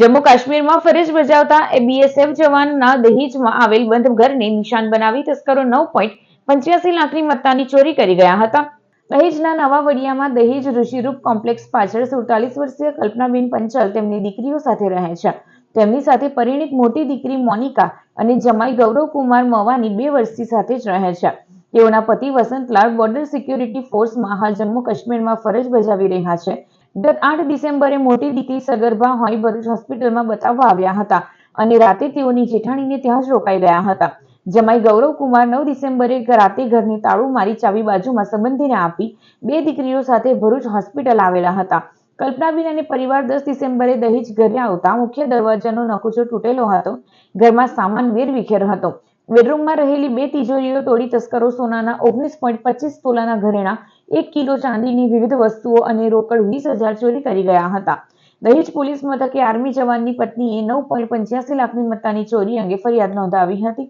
જમ્મુ કાશ્મીરમાં ફરજ બજાવતા બીએસએફ જવાનના દહેજમાં આવેલ બંધ ઘરને નિશાન બનાવી તસ્કરો નવ પોઈન્ટ પંચ્યાસી લાખની મત્તાની ચોરી કરી ગયા હતા. દહેજના નવા વડિયામાં દહેજ ઋષિરૂપ કોમ્પ્લેક્સ પાછળ સુડતાલીસ વર્ષીય કલ્પનાબેન પંચાલ તેમની દીકરીઓ સાથે રહે છે. તેમની સાથે પરિણીત મોટી દીકરી મોનિકા અને જમાઈ ગૌરવ કુમાર મવાની બે વર્ષથી સાથે જ રહે છે. તેઓના પતિ વસંતલાલ બોર્ડર સિક્યુરિટી ફોર્સમાં હાલ જમ્મુ કાશ્મીરમાં ફરજ બજાવી રહ્યા છે. ગત આઠ ડિસેમ્બરે મોટી દીકરી સગર્ભા હોય ભરૂચ હોસ્પિટલમાં બતાવવા આવ્યા હતા અને રાતે તેઓની જેઠાણીને ત્યાં જ રોકાઈ ગયા હતા. જમાઈ ગૌરવકુમાર નવ ડિસેમ્બરે રાતે ઘરની તાળું મારી ચાવી બાજુમાં સંબંધીને આપી બે દીકરીઓ સાથે ભરૂચ હોસ્પિટલ આવેલા હતા. કલ્પનાબેન અને પરિવાર દસ ડિસેમ્બરે દહેજ ઘરે આવતા મુખ્ય દરવાજાનો નકુચો તૂટેલો હતો. ઘરમાં સામાન વેરવિખેર હતો. બેડરૂમમાં રહેલી બે તિજોરીઓ તોડી તસ્કરો સોનાના ઓગણીસ પોઈન્ટ પચીસ તોલાના ઘરેણા, એક કિલો ચાંદીની વિવિધ વસ્તુઓ અને રોકડ વીસ હજાર ચોરી કરી ગયા હતા. દહેજ પોલીસ મથકે આર્મી જવાનની પત્નીએ નવ પોઈન્ટ પંચ્યાસી લાખની મત્તાની ચોરી અંગે ફરિયાદ નોંધાવી હતી.